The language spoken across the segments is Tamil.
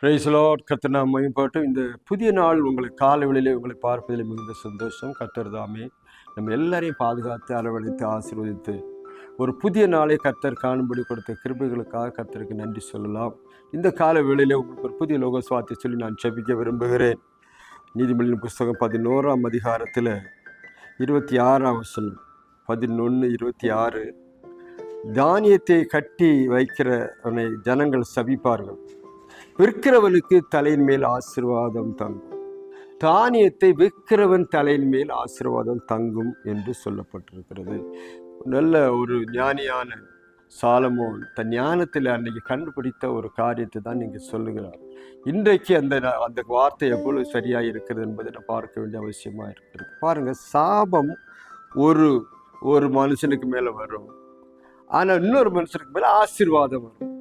பிரைஸ்லாட் கத்தனா மேம்பட்டு இந்த புதிய நாள் உங்களை காலவெளியிலே உங்களை பார்ப்பதில் மிகுந்த சந்தோஷம். கத்தர்தாமே நம்ம எல்லாரையும் பாதுகாத்து அரவணைத்து ஆசீர்வதித்து ஒரு புதிய நாளை கத்தர் காணும்படி கொடுத்த கிருபைகளுக்காக கத்தருக்கு நன்றி சொல்லலாம். இந்த கால வேளையிலே உங்களுக்கு ஒரு புதிய லோக சுவாத்தி சொல்லி நான் செபிக்க விரும்புகிறேன். நீதிமொழியின் புஸ்தகம் பதினோராம் அதிகாரத்தில் இருபத்தி ஆறாம் வசனம் பதினொன்று இருபத்தி ஆறு தானியத்தை கட்டி வைக்கிறவனை ஜனங்கள் சபிப்பார்கள். விற்கிறவனுக்கு தலையின் மேல் ஆசிர்வாதம் தங்கும். தானியத்தை விற்கிறவன் தலையின் மேல் ஆசிர்வாதம் தங்கும் என்று சொல்லப்பட்டிருக்கிறது. நல்ல ஒரு ஞானியான சாலமோன் தன் ஞானத்தில் அன்னைக்கு கண்டுபிடித்த ஒரு காரியத்தை தான் நீங்கள் சொல்லுகிறார். இன்றைக்கு அந்த அந்த வார்த்தை எவ்வளவு சரியாக இருக்கிறது என்பதை நான் பார்க்க வேண்டிய அவசியமாக இருக்கிறது. பாருங்கள் சாபம் ஒரு ஒரு மனுஷனுக்கு மேலே வரும். ஆனால் இன்னொரு மனுஷனுக்கு மேலே ஆசீர்வாதம் வரும்.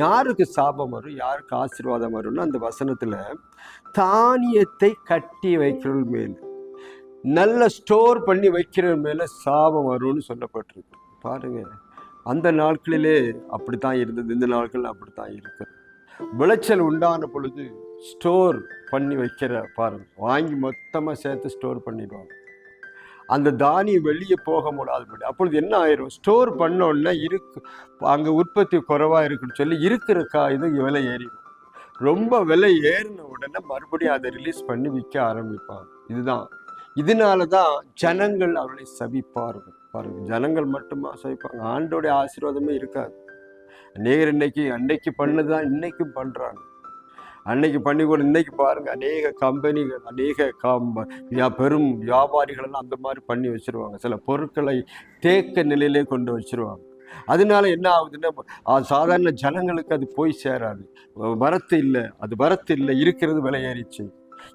யாருக்கு சாபம் வரும் யாருக்கு ஆசீர்வாதம் வரும்னு அந்த வசனத்தில் தானியத்தை கட்டி வைக்கிறவள் மேல் நல்ல ஸ்டோர் பண்ணி வைக்கிற மேலே சாபம் வரும்னு சொல்லப்பட்டிருக்கு. பாருங்கள் அந்த நாட்களிலே அப்படித்தான் இருந்தது இந்த நாட்கள் அப்படித்தான் இருக்கு. விளைச்சல் உண்டான பொழுது ஸ்டோர் பண்ணி வைக்கிற பாருங்கள் வாங்கி மொத்தமாக சேர்த்து ஸ்டோர் பண்ணிடுவாங்க. அந்த தானியம் வெளியே போக முடியாதபடி அப்பொழுது என்ன ஆயிரும்? ஸ்டோர் பண்ணோன்னா இருக்கு. அங்கே உற்பத்தி குறைவாக இருக்குன்னு சொல்லி இருக்கிற கா இது விலை ஏறிடும். ரொம்ப விலை ஏறின உடனே மறுபடியும் அதை ரிலீஸ் பண்ணி விற்க ஆரம்பிப்பாங்க. இதுதான். இதனால தான் ஜனங்கள் அவர்களை சபிப்பார்கள் பாருங்க ஜனங்கள் மட்டுமா சபிப்பாங்க? ஆண்டோடைய ஆசீர்வாதமே இருக்காது. நேர் இன்னைக்கு அன்னைக்கு பண்ணுதான் இன்னைக்கும் பண்ணுறாங்க அன்னைக்கு பண்ணி கூட. இன்னைக்கு பாருங்கள் அநேக கம்பெனிகள் அநேக கம் பெரும் வியாபாரிகள் எல்லாம் அந்த மாதிரி பண்ணி வச்சுருவாங்க. சில பொருட்களை தேக்க நிலையிலே கொண்டு வச்சிருவாங்க. அதனால என்ன ஆகுதுன்னா சாதாரண ஜனங்களுக்கு அது போய் சேராது. வரத்து இல்லை. அது வரத்து இல்லை. இருக்கிறது விலை ஏறிச்சு.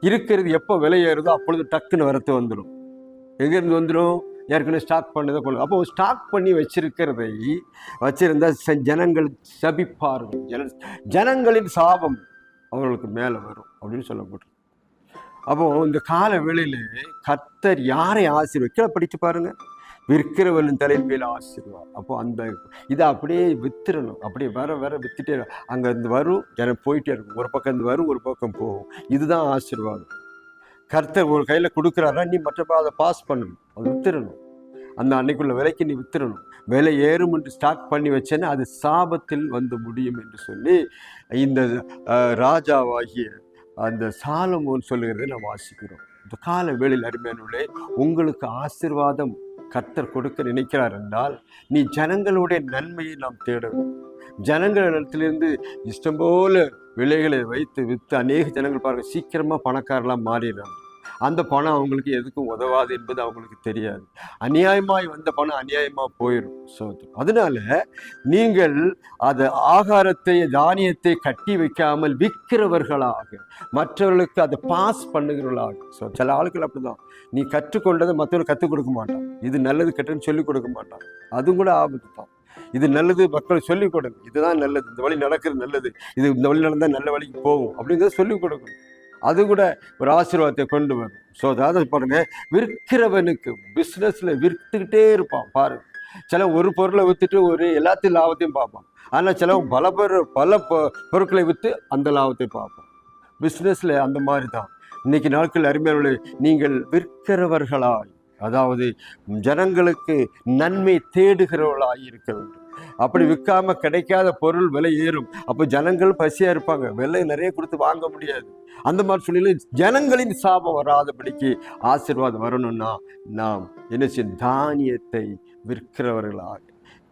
இருக்கிறது எப்போ விலை ஏறுதோ அப்பொழுது டக்குன்னு வரத்து வந்துடும் எங்கேருந்து வந்துடும் ஏற்கனவே ஸ்டாக் பண்ணதை கொள்ளும் அப்போ ஸ்டாக் பண்ணி வச்சிருக்கிறதை வச்சிருந்தா ஜனங்கள் சபிப்பார்கள். ஜன ஜனங்களின் சாபம். அவர்களுக்கு மேலே வரும் அப்படின்னு சொல்லப்பட்டிருக்கு. அப்போ இந்த கால வேளையில் கர்த்தர் யாரை ஆசீர்வாத கீழே படித்து பாருங்க. விற்கிறவனின் தலைப்பில் ஆசீர்வா அப்போ அந்த இதை அப்படியே வித்துறணும் அப்படியே வர வர வித்துட்டே அங்கே இருந்து வரும் ஜனம் போயிட்டே இருக்கும். ஒரு பக்கம் இருந்து வரும் ஒரு பக்கம் போகும். இதுதான் ஆசீர்வாதம். கர்த்தர் ஒரு கையில் கொடுக்குறாரா? நீ மற்ற அதை பாஸ் பண்ணணும். அதை வித்துறணும் அந்த அன்னைக்குள்ள விலைக்கு நீ வித்துடணும் விலை ஏறும் என்று ஸ்டாக் பண்ணி வச்சேன்னா அது சாபத்தில் வந்து முடியும் என்று சொல்லி இந்த ராஜாவாகிய அந்த சாலமோன் சொல்லுகிறதை நாம் வாசிக்கிறோம். இந்த கால வேளையில் அருமையானுள்ளே உங்களுக்கு ஆசீர்வாதம் கர்த்தர் கொடுக்க நினைக்கிறார் என்றால் நீ ஜனங்களுடைய நன்மையை நாம் தேடணும் ஜனங்களிடத்திலிருந்து இஷ்டம் போல விலைகளை வைத்து விற்று அநேக ஜனங்கள் பாருங்கள் சீக்கிரமாக பணக்காரலாம் மாறிடுறாங்க. அந்த பணம் அவங்களுக்கு எதுக்கும் உதவாது என்பது அவங்களுக்கு தெரியாது. அநியாயமாய் வந்த பணம் அநியாயமாக போயிடும். ஸோ அதனால நீங்கள் அது ஆகாரத்தை தானியத்தை கட்டி வைக்காமல் விற்கிறவர்களாக மற்றவர்களுக்கு அதை பாஸ் பண்ணுகிறவர்களாக. ஸோ சில ஆளுக்கள் அப்படிதான். நீ கற்றுக்கொண்டதை மற்றவர்கள் கற்றுக் கொடுக்க மாட்டான். இது நல்லது கெட்டுன்னு சொல்லிக் கொடுக்க மாட்டான். அதுவும் கூட ஆபத்து தான் இது நல்லது மக்கள் சொல்லிக் கொடுங்க. இதுதான் நல்லது. இந்த வழி நடக்கிறது நல்லது. இது இந்த வழி நடந்தால் நல்ல வழிக்கு போகும். அப்படிங்கிறத சொல்லிக் கொடுக்கணும். அது கூட ஒரு ஆசீர்வாதத்தை கொண்டு வரும். ஸோ அதாவது பாருங்கள் விற்கிறவனுக்கு பிஸ்னஸில் விற்றுக்கிட்டே இருப்பான் பாருங்க. சில ஒரு பொருளை விற்றுட்டு ஒரு எல்லாத்தையும் லாபத்தையும் பார்ப்பான். ஆனால் சிலவன் பல பொருள் பல பொ- பொருட்களை விற்று அந்த லாபத்தை பார்ப்பான். பிஸ்னஸில் அந்த மாதிரி தான் இன்னைக்கு நாட்கள் அருமையான நீங்கள் விற்கிறவர்களாய் அதாவது ஜனங்களுக்கு நன்மை தேடுகிறவர்களாய் இருக்க வேண்டும். அப்படி விற்காம கிடைக்காத பொருள் விலை ஏறும். அப்போ ஜனங்கள் பசியா இருப்பாங்க. விலை நிறைய கொடுத்து வாங்க முடியாது. அந்த மாதிரி சூழ்நிலை ஜனங்களின் சாபம் வராதபடிக்கு ஆசீர்வாதம் வரணும்னா நாம் என்ன செய்யணும் தானியத்தை விற்கிறவர்களாக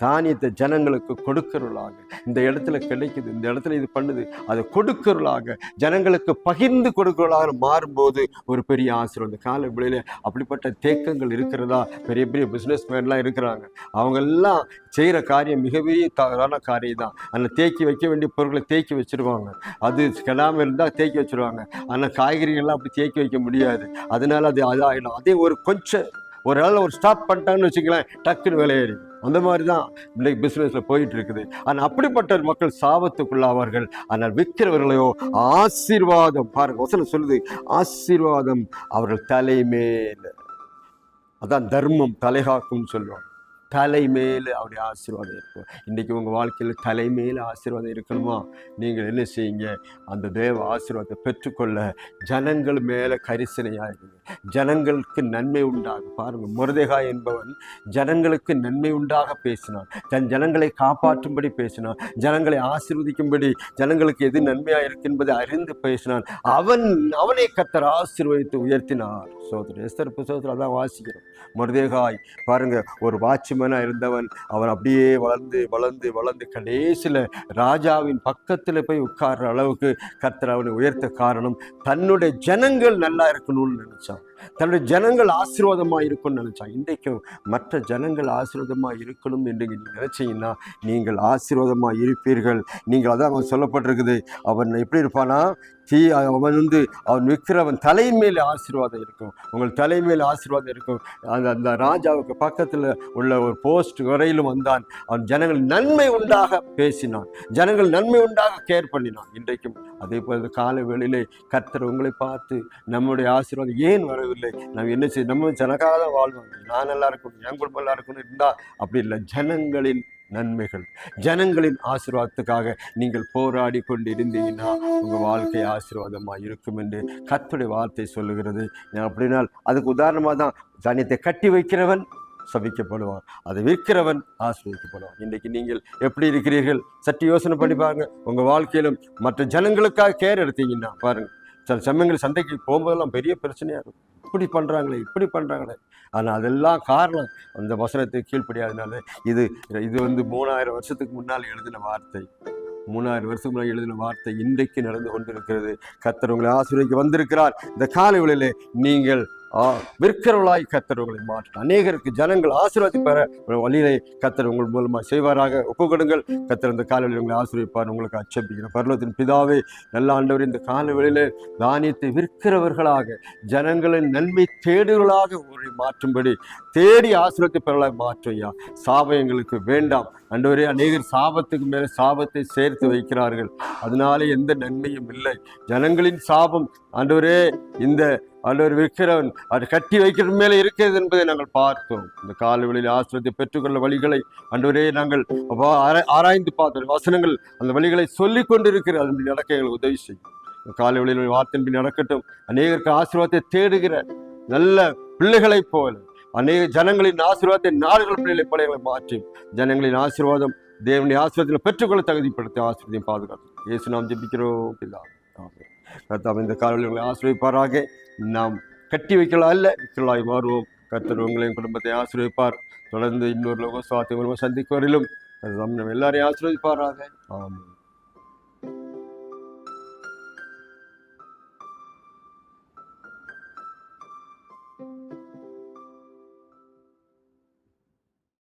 தானியத்தை ஜனங்களுக்கு கொடுக்கறளாக இந்த இடத்துல கிடைக்குது இந்த இடத்துல இது பண்ணுது அதை கொடுக்கறளாக ஜனங்களுக்கு பகிர்ந்து கொடுக்கறளாக மாறும்போது ஒரு பெரிய ஆசிரியர் இந்த கால விளையில அப்படிப்பட்ட தேக்கங்கள் இருக்கிறதா? பெரிய பெரிய பிஸ்னஸ் மேன்லாம் இருக்கிறாங்க. அவங்க எல்லாம் செய்கிற காரியம் மிகப்பெரிய தவறான காரியம் தான் அதில் தேக்கி வைக்க வேண்டிய பொருட்களை தேக்கி வச்சுருவாங்க. அது கெடாமல் இருந்தால் தேக்கி வச்சுருவாங்க. ஆனால் காய்கறிகள்லாம் அப்படி தேக்கி வைக்க முடியாது. அதனால அது அதாகிடும் அதே ஒரு கொஞ்சம் ஒரு நாள் ஒரு ஸ்டாப் பண்ணிட்டாங்கன்னு வச்சுங்களேன் டக்குன்னு விலையேறி அந்த மாதிரி தான் இன்றைக்கு பிஸ்னஸில் போயிட்டு இருக்குது ஆனால் அப்படிப்பட்ட மக்கள் சாபத்துக்குள்ளாவார்கள் ஆனால் விற்கிறவர்களையோ ஆசீர்வாதம் பாருங்க வசனம் சொல்லுது ஆசீர்வாதம் அவர்கள் தலைமேல். அதான் தர்மம் தலைகாக்கும்னு சொல்லுவாங்க. தலைமையில் அவருடைய ஆசீர்வாதம் இருக்கும். இன்றைக்கி உங்கள் வாழ்க்கையில் தலைமையில் ஆசீர்வாதம் இருக்கணுமா? நீங்கள் என்ன செய்யுங்க? அந்த தேவ ஆசீர்வாதத்தை பெற்றுக்கொள்ள ஜனங்கள் மேலே கரிசனையாக இருங்க ஜனங்களுக்கு நன்மை உண்டாக பாருங்கள் முருதேகா என்பவன் ஜனங்களுக்கு நன்மை உண்டாக பேசினான். தன் ஜனங்களை காப்பாற்றும்படி பேசினான். ஜனங்களை ஆசீர்வதிக்கும்படி ஜனங்களுக்கு எது நன்மையாக இருக்கு என்பதை அறிந்து பேசினான். அவன் அவனை கத்தர் ஆசீர்வதித்து உயர்த்தினார். சோதரர் எஸ்தர் புத்தகத்தில் அதான் வாசிக்கிறோம். முருதேகாய் பாருங்கள் ஒரு வாட்ச்மேனாக இருந்தவன். அவன் அப்படியே வளர்ந்து வளர்ந்து வளர்ந்து கடைசியில் ராஜாவின் பக்கத்தில் போய் உட்கார்ற அளவுக்கு கர்த்தர் அவனை உயர்த்த காரணம் தன்னுடைய ஜனங்கள் நல்லா இருக்கணும்னு நினைச்சான். தன்னுடைய ஜனங்கள் ஆசீர்வாதமாக இருக்கும்னு நினைச்சான் இன்றைக்கும் மற்ற ஜனங்கள் ஆசீர்வாதமாக இருக்கணும் என்று நீங்கள் நினச்சிங்கன்னா நீங்கள் ஆசீர்வாதமாக இருப்பீர்கள். நீங்கள் அதான் அவன் சொல்லப்பட்டிருக்குது. அவன் எப்படி இருப்பானா? தீ அவன் வந்து அவன் விற்கிறவன் தலையின் மேலே ஆசீர்வாதம் இருக்கும். உங்கள் தலைமையில் ஆசீர்வாதம் இருக்கும். அந்த அந்த ராஜாவுக்கு பக்கத்தில் உள்ள ஒரு போஸ்ட் வரையிலும் வந்தான். அவன் ஜனங்கள் நன்மை உண்டாக பேசினான். ஜனங்கள் நன்மை உண்டாக கேர் பண்ணினான். இன்றைக்கும் அதே போல காலை வேளையிலே கர்த்தர் உங்களை பார்த்து நம்முடைய ஆசீர்வாதம் ஏன் வரவில்லை நம்ம என்ன செய்ய நம்ம ஜனக்காக தான் வாழ்வோம் நான் நல்லா இருக்கணும் என் குடும்பம் நல்லா இருக்கணும் இருந்தால் அப்படி இல்லை. ஜனங்களின் நன்மைகள் ஜனங்களின் ஆசீர்வாதத்துக்காக நீங்கள் போராடி கொண்டு இருந்தீங்கன்னா உங்கள் வாழ்க்கை ஆசீர்வாதமாக இருக்கும் என்று கத்துடைய வார்த்தை சொல்லுகிறது. அப்படின்னா அதுக்கு உதாரணமாக தான் தானியத்தை கட்டி வைக்கிறவன் சபிக்கப்படுவான். அதை விற்கிறவன் ஆசிரியக்கப்படுவான் இன்றைக்கு நீங்கள் எப்படி இருக்கிறீர்கள்? சற்று யோசனை பண்ணி பாருங்க. உங்கள் வாழ்க்கையிலும் மற்ற ஜனங்களுக்காக கேர் எடுத்தீங்கன்னா பாருங்க. சில சமயங்கள் சந்தைக்கு போகும்போதெல்லாம் பெரிய பிரச்சனையாக இருக்கும். இப்படி பண்ணுறாங்களே இப்படி பண்ணுறாங்களே ஆனால் அதெல்லாம் காரணம். அந்த வசனத்தை கீழ்ப்படியாதனால இது இது வந்து மூணாயிரம் வருஷத்துக்கு முன்னால் எழுதின வார்த்தை. மூணாயிரம் வருஷத்துக்கு முன்னால் எழுதின வார்த்தை இன்றைக்கு நடந்து கொண்டிருக்கிறது. கத்தர் உங்களை ஆசிரியருக்கு வந்திருக்கிறார். இந்த காலை வேளையிலே நீங்கள் விற்கிறவர்களாய் கத்தர் உங்களை மாற்ற அநேகருக்கு ஜனங்கள் ஆசீர்வாதி பெற ஒரு வழியிலே கத்தர் உங்கள் மூலமாக செய்வாராக. ஒப்புக்கொடுங்கள் கத்தர் இந்த காலவெளியில் உங்களை ஆசீர்விப்பார். உங்களுக்கு அச்சபிக்கிற பர்வத்தின் பிதாவே நல்ல ஆண்டவர் இந்த காலவெளியில் தானியத்தை விற்கிறவர்களாக ஜனங்களின் நன்மை தேடுகளாக உங்களை மாற்றும்படி தேடி ஆசீர்வத்தை பெறலாய் மாற்றையா ஐயா. சாபம் எங்களுக்கு வேண்டாம். ஆண்டவரே அநேகர் சாபத்துக்கு மேலே சாபத்தை சேர்த்து வைக்கிறார்கள். அதனாலே எந்த நன்மையும் இல்லை. ஜனங்களின் சாபம். ஆண்டவரே இந்த ஆண்டவர் விற்கிறவன் அது கட்டி வைக்கிற மேலே இருக்கிறது என்பதை நாங்கள் பார்த்தோம். இந்த காலவெளியில் ஆசிரியத்தை பெற்றுக்கொள்ள வழிகளை அன்றுவரே நாங்கள் ஆராய்ந்து பார்த்தோம். வசனங்கள் அந்த வழிகளை சொல்லிக் கொண்டிருக்கிற அதன் நடக்க எங்களுக்கு உதவி செய்யும். இந்த காலவெளியில் வார்த்தையின்படி நடக்கட்டும். அநேகருக்கு ஆசீர்வாதத்தை தேடுகிற நல்ல பிள்ளைகளைப் போல அநேக ஜனங்களின் ஆசீர்வாதத்தை நாடுகள் பிள்ளைகளை போல எங்களை மாற்றி ஜனங்களின் ஆசீர்வாதம் தேவனுடைய ஆசீர்வாதத்தில் பெற்றுக்கொள்ள தகுதிப்படுத்தி ஆசீர்வாதம் பாதுகாத்து. இயேசு நாம் ஜெபிக்கிறோம். பிதா கத்தாம் இந்த காலையில் உங்களை ஆசிரியப்பாராக நாம் கட்டி வைக்கலாம் அல்ல. வைக்கலாய் மாறுவோம். கத்தர் உங்களையும் குடும்பத்தை ஆசிரியப்பார். தொடர்ந்து இன்னொரு லோக சுவாத்தை சந்திக்கும் வரையிலும் கர்த்தர் நம்ம எல்லாரையும் ஆசிரியப்பாராக. ஆமாம்